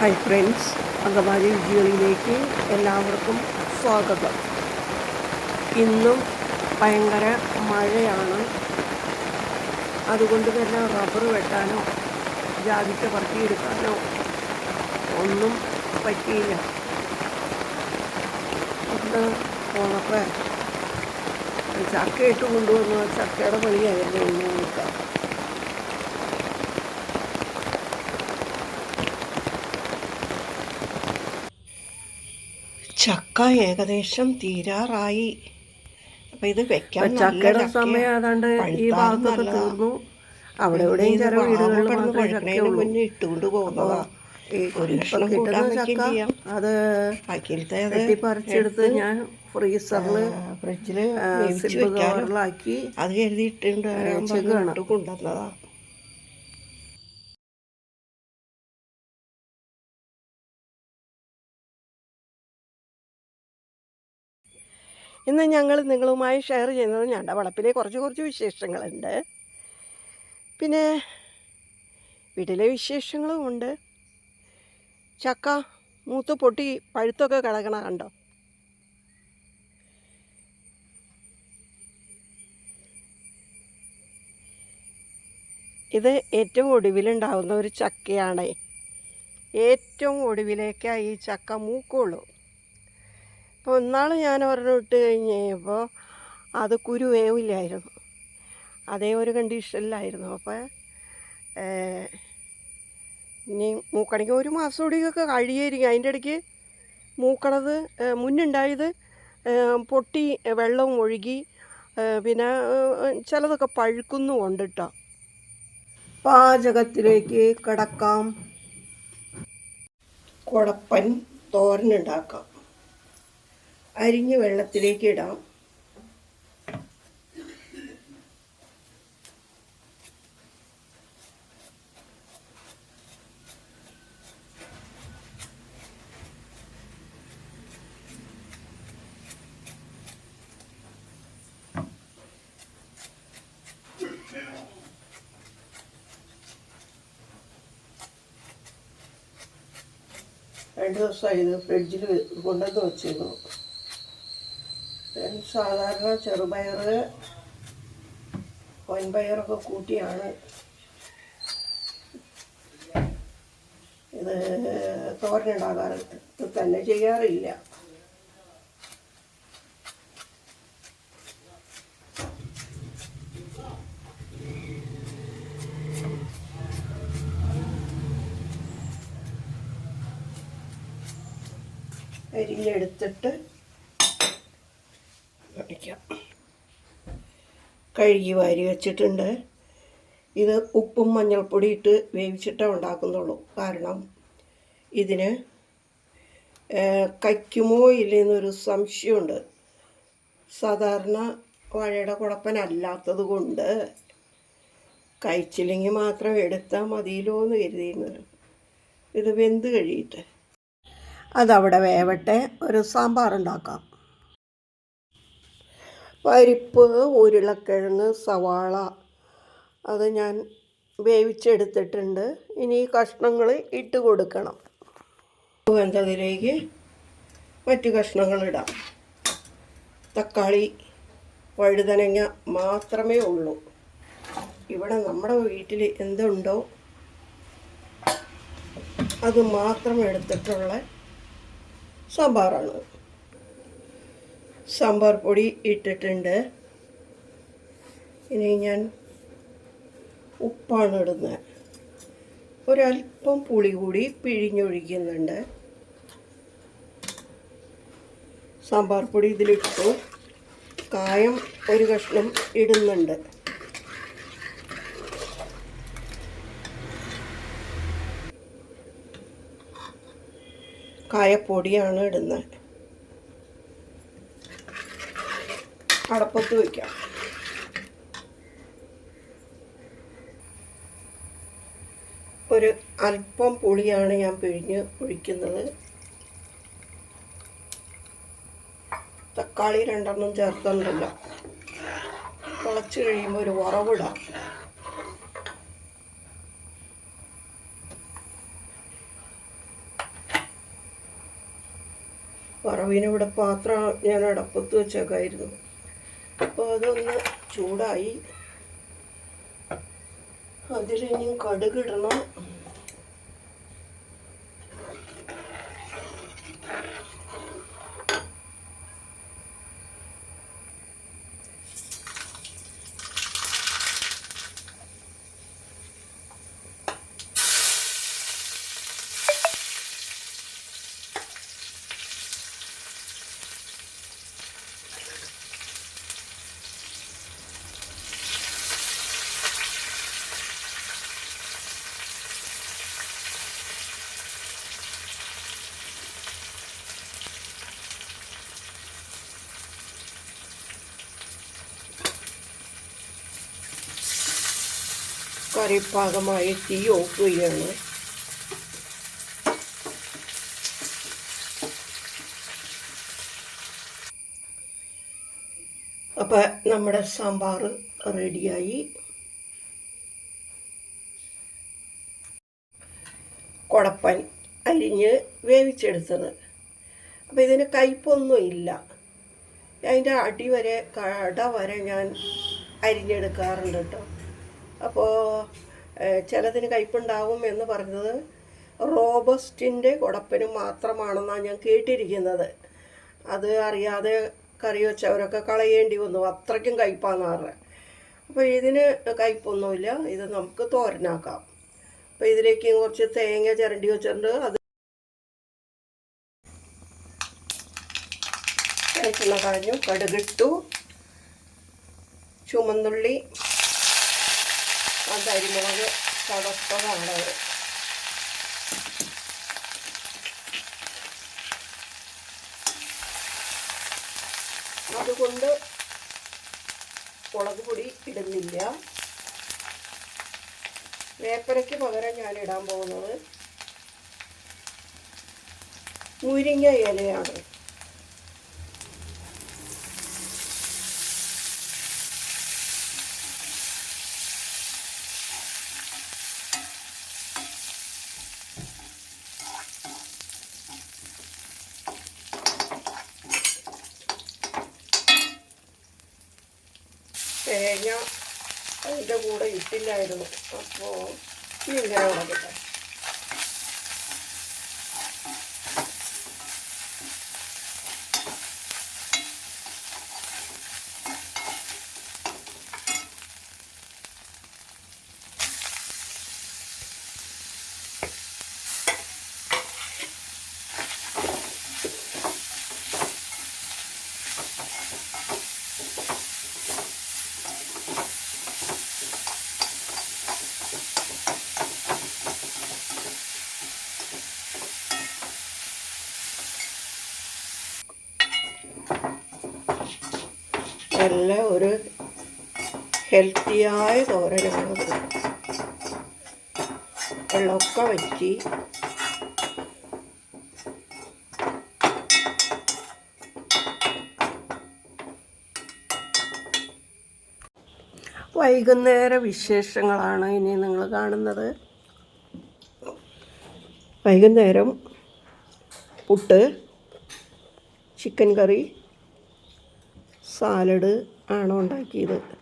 Hi friends Angamaly വിജയിലേക്ക് എല്ലാവർക്കും സ്വാഗതം. ഇന്നും ഭയങ്കര മഴയാണ്. അതുകൊണ്ട് തന്നെ റബ്ബർ വെട്ടാനോ ജാതിക്ക പറക്കിയെടുക്കാനോ ഒന്നും പറ്റിയില്ല. ഒന്ന് പോണപ്പോൾ ചക്ക ഇട്ട് കൊണ്ടുവന്നു ചക്കയുടെ പണിയായിരുന്നു ഇന്ന് നോക്കാം ചക്ക ഏകദേശം തീരാറായി. അപ്പൊ ഇത് വെക്കാൻ ചക്കയുടെ സമയം ഏതാണ്ട് ഈ ഭാഗത്തൊക്കെ തീർന്നു. അവിടെ ഇവിടെ ചില വീടുകളിൽ ചക്കയുള്ളൂ ഇട്ടുകൊണ്ട് പോകുന്നതാ ഇപ്പൊ കിട്ടുന്ന ചക്ക അത് പറിച്ചെടുത്ത് ഞാൻ ഫ്രീസറിൽ ഫ്രിഡ്ജിൽ സിപ്പ് കവറിലാക്കി അത് കരുതിയിട്ടുണ്ട് വെച്ചേക്കാണ്. ഇന്ന് ഞങ്ങൾ നിങ്ങളുമായി ഷെയർ ചെയ്യുന്നത് ഞങ്ങളുടെ വളപ്പിലെ കുറച്ച് കുറച്ച് വിശേഷങ്ങളുണ്ട്. പിന്നെ വീട്ടിലെ വിശേഷങ്ങളും ഉണ്ട്. ചക്ക മൂത്ത് പൊട്ടി പഴുത്തൊക്കെ കിടക്കണ കണ്ടോ? ഇത് ഏറ്റവും ഒടുവിലുണ്ടാവുന്ന ഒരു ചക്കയാണ്. ഏറ്റവും ഒടുവിലേക്കാണ് ഈ ചക്ക മൂക്കുള്ളൂ. അപ്പോൾ ഇന്നാൾ ഞാൻ ഒരെണ്ണം ഇട്ട് കഴിഞ്ഞ് കഴിഞ്ഞപ്പോൾ അത് കുരു വേവില്ലായിരുന്നു. അതേ ഒരു കണ്ടീഷനിലായിരുന്നു അപ്പോൾ ഇനി മൂക്കണയ്ക്ക് ഒരു മാസം കൂടിയൊക്കെ കഴിയായിരിക്കും അതിന്റെ ഇടയ്ക്ക് മൂക്കണത് മുന്നുണ്ടായത് പൊട്ടി വെള്ളവും ഒഴുകി പിന്നെ ചിലതൊക്കെ പഴുക്കുന്നും ഉണ്ട് കേട്ടോ പാചകത്തിലേക്ക് കിടക്കാം. കുഴപ്പൻ തോരനുണ്ടാക്കാം അരിഞ്ഞ് വെള്ളത്തിലേക്ക് ഇടാം. രണ്ട് ദിവസമായി ഇത് ഫ്രിഡ്ജിൽ കൊണ്ടുവന്ന് വെച്ചിരുന്നു. സാധാരണ ചെറുപയർ പൊൻപയറൊക്കെ കൂട്ടിയാണ്. ഇത് തോരനുണ്ടാകാറ് ഇത് തന്നെ ചെയ്യാറില്ല. അരിഞ്ഞെടുത്തിട്ട് കഴുകി വാരി വെച്ചിട്ടുണ്ട്. ഇത് ഉപ്പും മഞ്ഞൾപ്പൊടി ഇട്ട് വേവിച്ചിട്ടേ ഉണ്ടാക്കുന്നുള്ളൂ. കാരണം ഇതിന് കയ്ക്കുമോ ഇല്ലെന്നൊരു സംശയമുണ്ട്. സാധാരണ വാഴയുടെ കുഴപ്പനല്ലാത്തത് കൊണ്ട് കഴിച്ചില്ലെങ്കിൽ മാത്രം എടുത്താൽ മതിയല്ലോ എന്ന് കരുതിയിരുന്നത്. ഇത് വെന്ത് കഴിയിട്ട് അതവിടെ വേവട്ടെ. ഒരു സാമ്പാർ ഉണ്ടാക്കാം പരിപ്പ് ഉരുളക്കിഴങ്ങ് സവാള അത് ഞാൻ വേവിച്ചെടുത്തിട്ടുണ്ട്. ഇനി കഷ്ണങ്ങൾ ഇട്ട് കൊടുക്കണം. വെന്തതിലേക്ക് മറ്റു കഷ്ണങ്ങൾ ഇടാം. തക്കാളി വഴുതനങ്ങ മാത്രമേ ഉള്ളൂ. ഇവിടെ നമ്മുടെ വീട്ടിൽ എന്തുണ്ടോ അത് മാത്രം എടുത്തിട്ടുള്ള സാമ്പാറാണ്. സാമ്പാർ പൊടി ഇട്ടിട്ടുണ്ട്. ഇനി ഞാൻ ഉപ്പാണ് ഇടുന്നത് ഒരല്പം പുളി കൂടി പിഴിഞ്ഞൊഴിക്കുന്നുണ്ട്. സാമ്പാർ പൊടി ഇതിലിട്ടു. കായം ഒരു കഷ്ണം ഇടുന്നുണ്ട്. കായപ്പൊടിയാണ് ഇടുന്നത് അടപ്പത്ത് വയ്ക്കാം ഒരു അല്പം പുളിയാണ് ഞാൻ പിഴിഞ്ഞ് ഒഴിക്കുന്നത്. തക്കാളി രണ്ടെണ്ണം ചേർത്തുണ്ടല്ലോ തിളച്ച് കഴിയുമ്പോൾ ഒരു വറവിടാം വറവിനിവിടെ പാത്രം ഞാൻ അടപ്പത്ത് വെച്ചേക്കായിരുന്നു. അപ്പോൾ അതൊന്ന് ചൂടായി. അതിലിനി കടുകിടണം. കറി പാകമായി തീ ഓഫ് ചെയ്യാണ് അപ്പം നമ്മുടെ സാമ്പാർ റെഡിയായി. കുടപ്പൻ അരിഞ്ഞ് വേവിച്ചെടുത്തത്. അപ്പം ഇതിന് കയ്പൊന്നും ഇല്ല. അതിന്റെ അടി വരെ കട വരെ ഞാൻ അരിഞ്ഞെടുക്കാറുണ്ട് കേട്ടോ. അപ്പോൾ ചിലതിന് കയ്പുണ്ടാവും എന്ന് പറഞ്ഞത് റോബസ്റ്റിന്റെ കുടപ്പിന് മാത്രമാണെന്നാണ് ഞാൻ കേട്ടിരിക്കുന്നത്. അത് അറിയാതെ കറി വെച്ചവരൊക്കെ കളയേണ്ടി വന്നു. അത്രയ്ക്കും കയ്പാന്ന് പറഞ്ഞത് അപ്പോൾ ഇതിന് കയ്പൊന്നുമില്ല. ഇത് നമുക്ക് തോരനാക്കാം. അപ്പോൾ ഇതിലേക്ക് കുറച്ച് തേങ്ങ ചിരണ്ടി വെച്ചിട്ടുണ്ട്. അത് കഴിച്ചുള്ള കളഞ്ഞു. കടുകിട്ടു. ചുമന്നുള്ളി. അത് അരിമുളക് ചതച്ചതാണ് അത്. അതുകൊണ്ട് മുളക് പൊടി ഇടുന്നില്ല വേപ്പരയ്ക്ക് പകരം ഞാൻ ഇടാൻ പോകുന്നത് മുരിങ്ങ ഇലയാണ് തേങ്ങ അതിന്റെ കൂടെ ഇട്ടില്ലായിരുന്നു. അപ്പോൾ ഇങ്ങനെ ഉണക്കട്ടെ. നല്ല ഒരു ഹെൽത്തിയായ തോരനാണ് വെള്ളമൊക്കെ വറ്റി. വൈകുന്നേര വിശേഷങ്ങളാണ് ഇനി നിങ്ങൾ കാണുന്നത്. വൈകുന്നേരം പുട്ട് ചിക്കൻ കറി സാലഡ് ആണ് ഉണ്ടാക്കിയത്?